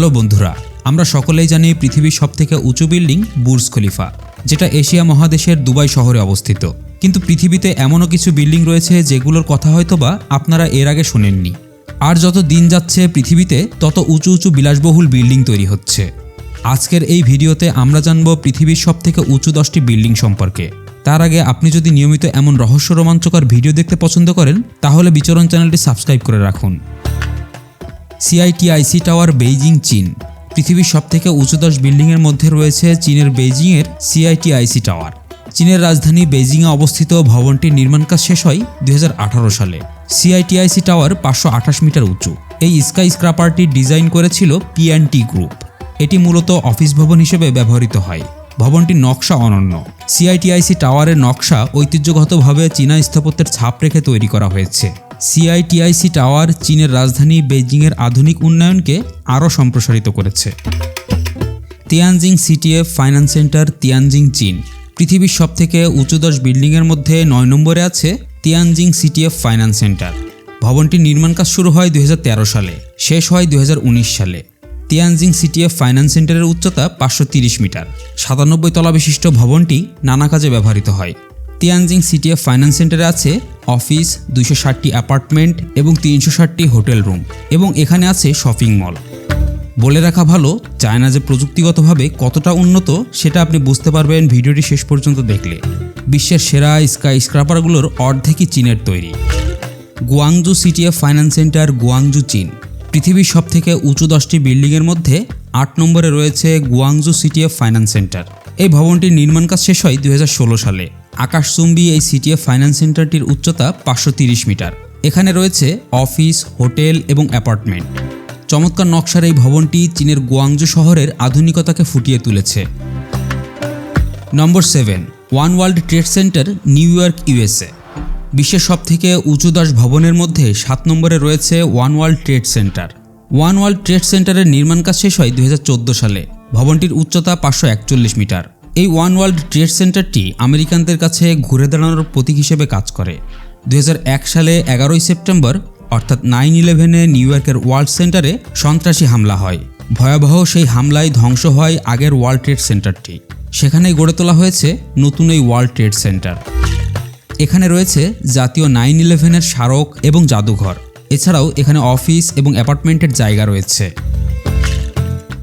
Hello বন্ধুরা, আমরা সকলেই জানি পৃথিবীর সবথেকে উঁচু বিল্ডিং বুর্জ খলিফা, যেটা এশিয়া মহাদেশের দুবাই শহরে অবস্থিত। কিন্তু পৃথিবীতে এমনও কিছু বিল্ডিং রয়েছে যেগুলোর কথা হয়তোবা আপনারা এর আগে শোনেননি। আর যত দিন যাচ্ছে পৃথিবীতে, তত উঁচু উঁচু বিলাসবহুল বিল্ডিং তৈরি হচ্ছে। আজকের এই ভিডিওতে আমরা জানব পৃথিবীর সবথেকে উঁচু দশটি বিল্ডিং সম্পর্কে। তার আগে আপনি যদি নিয়মিত এমন রহস্য রোমাঞ্চকর ভিডিও দেখতে পছন্দ করেন, তাহলে বিচরণ চ্যানেলটি সাবস্ক্রাইব করে রাখুন। সিআইটিআইসি টাওয়ার বেইজিং, চীন। পৃথিবীর সবথেকে উঁচু দশ বিল্ডিংয়ের মধ্যে রয়েছে চীনের বেইজিংয়ের সিআইটিআইসি টাওয়ার। চীনের রাজধানী বেইজিংয়ে অবস্থিত ভবনটির নির্মাণ কাজ শেষ হয় দুই হাজার আঠারো সালে। সিআইটিআইসি টাওয়ার পাঁচশো আঠাশ মিটার উঁচু। এই স্কাই স্ক্রাপারটি ডিজাইন করেছিল পিএনটি গ্রুপ। এটি মূলত অফিস ভবন হিসেবে ব্যবহৃত হয়। ভবনটির নকশা অনন্য। সিআইটিআইসি টাওয়ারের নকশা ঐতিহ্যগতভাবে চীনা স্থাপত্যের ছাপ রেখে তৈরি করা হয়েছে। সিআইটিআইসি টাওয়ার চীনের রাজধানী বেইজিংয়ের আধুনিক উন্নয়নকে আরও সম্প্রসারিত করেছে। Tianjin CTF finance centre Tianjin চীন। পৃথিবীর সবথেকে উঁচু দশ বিল্ডিংয়ের মধ্যে নয় নম্বরে আছে তিয়ানজিং সিটিএফ ফাইন্যান্স সেন্টার। ভবনটির নির্মাণ কাজ শুরু হয় দুই হাজার তেরো সালে, শেষ হয় দুই হাজার উনিশ সালে। তিয়ানজিং সিটিএফ ফাইন্যান্স সেন্টারের উচ্চতা পাঁচশো মিটার। সাতানব্বই তলা বিশিষ্ট ভবনটি নানা কাজে ব্যবহৃত হয়। তিয়ানজিং সিটিএফ ফাইন্যান্স সেন্টারে আছে অফিস, দুইশো ষাটটি অ্যাপার্টমেন্ট এবং তিনশো ষাটটি হোটেল রুম এবং এখানে আছে শপিং মল। বলে রাখা ভালো, চায়না যে প্রযুক্তিগতভাবে কতটা উন্নত সেটা আপনি বুঝতে পারবেন ভিডিওটি শেষ পর্যন্ত দেখলে। বিশ্বের সেরা স্কাই স্ক্রাপারগুলোর অর্ধেকই চীনের তৈরি। Guangzhou CTF finance centre, Guangzhou, চীন। পৃথিবীর সবথেকে উঁচু দশটি বিল্ডিংয়ের মধ্যে আট নম্বরে রয়েছে গুয়াংজু সিটিএফ ফাইন্যান্স সেন্টার। এই ভবনটির নির্মাণ কাজ শেষ হয় দুই হাজার ষোলো সালে। আকাশচুম্বী এই সিটিএফ ফাইন্যান্স সেন্টারটির উচ্চতা পাঁচশো মিটার। এখানে রয়েছে অফিস, হোটেল এবং অ্যাপার্টমেন্ট। চমৎকার নকশার এই ভবনটি চীনের গুয়াংজু শহরের আধুনিকতাকে ফুটিয়ে তুলেছে। Number seven, one world trade centre, New York, USA. বিশ্বের সবথেকে উঁচু দশ ভবনের মধ্যে সাত নম্বরে রয়েছে one world trade centre. One world trade সেন্টারের নির্মাণ কাজ শেষ হয় দুই সালে। ভবনটির উচ্চতা পাঁচশো একচল্লিশ মিটার। এই ওয়ান ওয়ার্ল্ড ট্রেড সেন্টারটি আমেরিকানদের কাছে ঘুরে দাঁড়ানোর প্রতীক হিসেবে কাজ করে। দু হাজার এক সালে এগারোই সেপ্টেম্বর, অর্থাৎ নাইন ইলেভেনে নিউ ইয়র্কের ওয়ার্ল্ড সেন্টারে সন্ত্রাসী হামলা হয়। ভয়াবহ সেই হামলায় ধ্বংস হয় আগের ওয়ার্ল্ড ট্রেড সেন্টারটি। সেখানেই গড়ে তোলা হয়েছে নতুন এই ওয়ার্ল্ড ট্রেড সেন্টার। এখানে রয়েছে জাতীয় নাইন ইলেভেনের স্মারক এবং জাদুঘর। এছাড়াও এখানে অফিস এবং অ্যাপার্টমেন্টের জায়গা রয়েছে।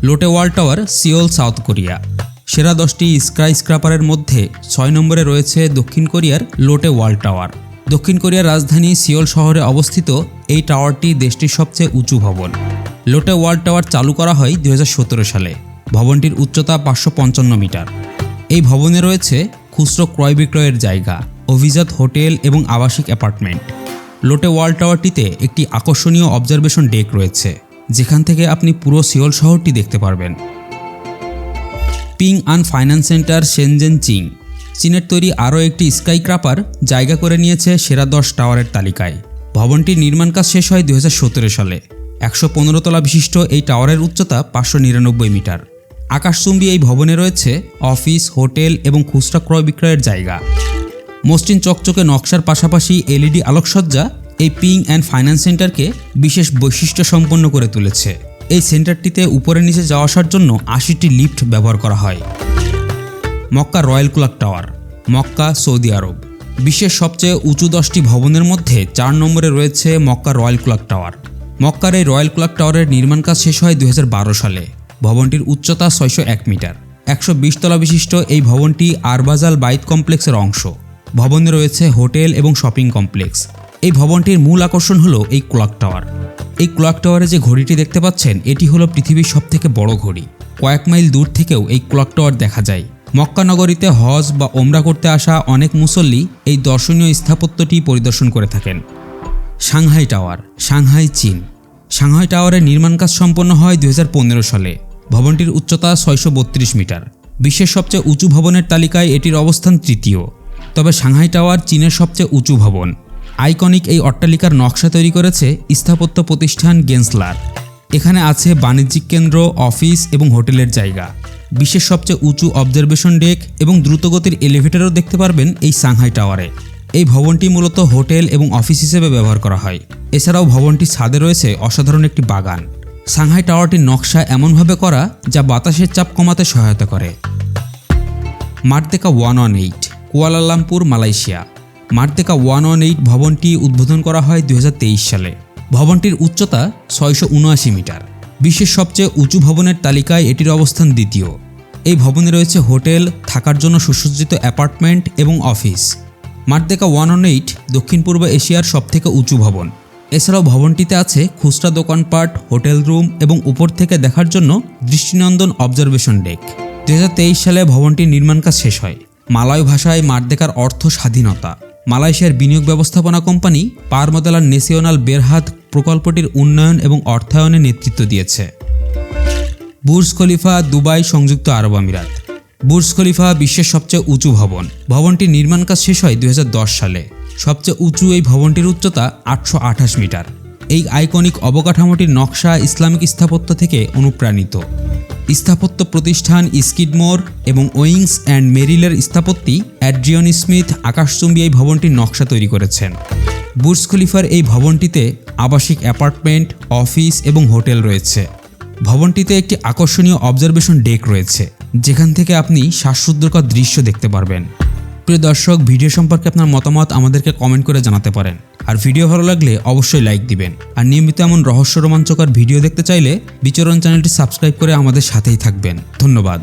Lotte world tower, Seoul, South Korea. সেরা দশটি স্কাই স্ক্রাপারের মধ্যে ছয় নম্বরে রয়েছে দক্ষিণ কোরিয়ার লোটে ওয়াল টাওয়ার। দক্ষিণ কোরিয়ার রাজধানী সিওল শহরে অবস্থিত এই টাওয়ারটি দেশটির সবচেয়ে উঁচু ভবন। লোটে ওয়াল টাওয়ার চালু করা হয় দু হাজার সতেরো সালে। ভবনটির উচ্চতা পাঁচশো পঞ্চান্ন মিটার। এই ভবনে রয়েছে খুচরো ক্রয় বিক্রয়ের জায়গা, অভিজাত হোটেল এবং আবাসিক অ্যাপার্টমেন্ট। লোটে ওয়াল টাওয়ারটিতে একটি আকর্ষণীয় অবজারভেশন ডেক রয়েছে, যেখান থেকে আপনি পুরো সিওল শহরটি দেখতে পারবেন। Ping An finance centre Shenzhen চিং চীনের তৈরি আরও একটি স্কাই ক্রাপার জায়গা করে নিয়েছে সেরা দশ টাওয়ারের তালিকায়। ভবনটির নির্মাণ কাজ শেষ হয় দু হাজার সতেরো সালে। একশো পনেরো তলা বিশিষ্ট এই টাওয়ারের উচ্চতা পাঁচশো নিরানব্বই মিটার। আকাশচুম্বী এই ভবনে রয়েছে অফিস, হোটেল এবং খুচরা ক্রয় বিক্রয়ের জায়গা। মসৃণ চকচকে নকশার পাশাপাশি এলইডি আলোকসজ্জা এই পিং অ্যান্ড ফাইন্যান্স সেন্টারকে বিশেষ বৈশিষ্ট্য সম্পন্ন করে তুলেছে। এই সেন্টারটিতে উপরে নিচে যাওয়া আসার জন্য আশিটি লিফট ব্যবহার করা হয়। Makkah royal clock tower, Makkah Saudi আরব। বিশ্বের সবচেয়ে উঁচু দশটি ভবনের মধ্যে চার নম্বরে রয়েছে মক্কা রয়্যাল ক্লক টাওয়ার। মক্কার এই রয়্যাল ক্লক টাওয়ারের নির্মাণ কাজ শেষ হয় দু হাজার বারো সালে। ভবনটির উচ্চতা ছয়শো এক মিটার। একশো তলা বিশিষ্ট এই ভবনটি আরবাজাল বাইত কমপ্লেক্সের অংশ। ভবনে রয়েছে হোটেল এবং শপিং কমপ্লেক্স। এই ভবনটির মূল আকর্ষণ হলো এই ক্লক টাওয়ার। এই ক্লক টাওয়ারে যে ঘড়িটি দেখতে পাচ্ছেন, এটি হলো পৃথিবীর সবথেকে বড় ঘড়ি। কয়েক মাইল দূর থেকেও এই ক্লক টাওয়ার দেখা যায়। মক্কা নগরীতে হজ বা ওমরা করতে আসা অনেক মুসল্লি এই দর্শনীয় স্থাপত্যটি পরিদর্শন করে থাকেন। সাংহাই টাওয়ার, সাংহাই চীন। সাংহাই টাওয়ারের নির্মাণ কাজ সম্পন্ন হয় দুই হাজার পনেরো সালে। ভবনটির উচ্চতা ছয়শো বত্রিশ মিটার। বিশ্বের সবচেয়ে উঁচু ভবনের তালিকায় এটির অবস্থান তৃতীয়। তবে সাংহাই টাওয়ার চীনের সবচেয়ে উঁচু ভবন। আইকনিক এই অট্টালিকার নকশা তৈরি করেছে স্থাপত্য প্রতিষ্ঠান গেন্সলার। এখানে আছে বাণিজ্যিক কেন্দ্র, অফিস এবং হোটেলের জায়গা। বিশ্বের সবচেয়ে উঁচু অবজারভেশন ডেক এবং দ্রুতগতির এলিভেটরও দেখতে পারবেন এই সাংহাই টাওয়ারে। এই ভবনটি মূলত হোটেল এবং অফিস হিসেবে ব্যবহার করা হয়। এছাড়াও ভবনটির ছাদে রয়েছে অসাধারণ একটি বাগান। সাংহাই টাওয়ারটির নকশা এমনভাবে করা যা বাতাসের চাপ কমাতে সহায়তা করে। Merdeka one one eight, Kuala Lumpur, Malaysia. Merdeka one one eight ভবনটি উদ্বোধন করা হয় দু হাজার তেইশ সালে। ভবনটির উচ্চতা ছয়শো উনআশি মিটার। বিশ্বের সবচেয়ে উঁচু ভবনের তালিকায় এটির অবস্থান দ্বিতীয়। এই ভবনে রয়েছে হোটেল, থাকার জন্য সুসজ্জিত অ্যাপার্টমেন্ট এবং office. Merdeka one one eight দক্ষিণ পূর্ব এশিয়ার সবথেকে উঁচু ভবন। এছাড়াও ভবনটিতে আছে খুচরা দোকানপাট, হোটেল রুম এবং উপর থেকে দেখার জন্য দৃষ্টিনন্দন অবজারভেশন ডেক। দুই হাজার তেইশ সালে ভবনটির নির্মাণ কাজ শেষ হয়। মালয় ভাষায় মারদেকার অর্থ স্বাধীনতা। মালয়েশিয়ার বিনিয়োগ ব্যবস্থাপনা কোম্পানি পারমদালার নেশিওনাল বেরহাত প্রকল্পটির উন্নয়ন এবং অর্থায়নে নেতৃত্ব দিয়েছে। বুর্জ খলিফা দুবাই সংযুক্ত আরব আমিরাত। বুর্জ খলিফা বিশ্বের সবচেয়ে উঁচু ভবন। ভবনটির নির্মাণ কাজ শেষ হয় দু হাজার দশ সালে। সবচেয়ে উঁচু এই ভবনটির উচ্চতা আটশো আঠাশ মিটার। এই আইকনিক অবকাঠামোটির নকশা ইসলামিক স্থাপত্য থেকে অনুপ্রাণিত। স্থাপত্য প্রতিষ্ঠান স্কিডমোর এবং ওয়িংস অ্যান্ড মেরিলের স্থাপত্যি অ্যাড্রিয়ন স্মিথ আকাশচুম্বী এই ভবনটির নকশা তৈরি করেছেন। বুর্জ খলিফার এই ভবনটিতে আবাসিক অ্যাপার্টমেন্ট, অফিস এবং হোটেল রয়েছে। ভবনটিতে একটি আকর্ষণীয় অবজারভেশন ডেক রয়েছে, যেখান থেকে আপনি শ্বাসরুদ্ধকর দৃশ্য দেখতে পারবেন। প্রিয় দর্শক, ভিডিও সম্পর্কে আপনার মতামত আমাদেরকে কমেন্ট করে জানাতে পারেন। আর ভিডিও ভালো লাগলে অবশ্যই লাইক দিবেন। আর নিয়মিত এমন রহস্য রোমাঞ্চকর ভিডিও দেখতে চাইলে বিচরণ চ্যানেলটি সাবস্ক্রাইব করে আমাদের সাথেই থাকবেন। ধন্যবাদ।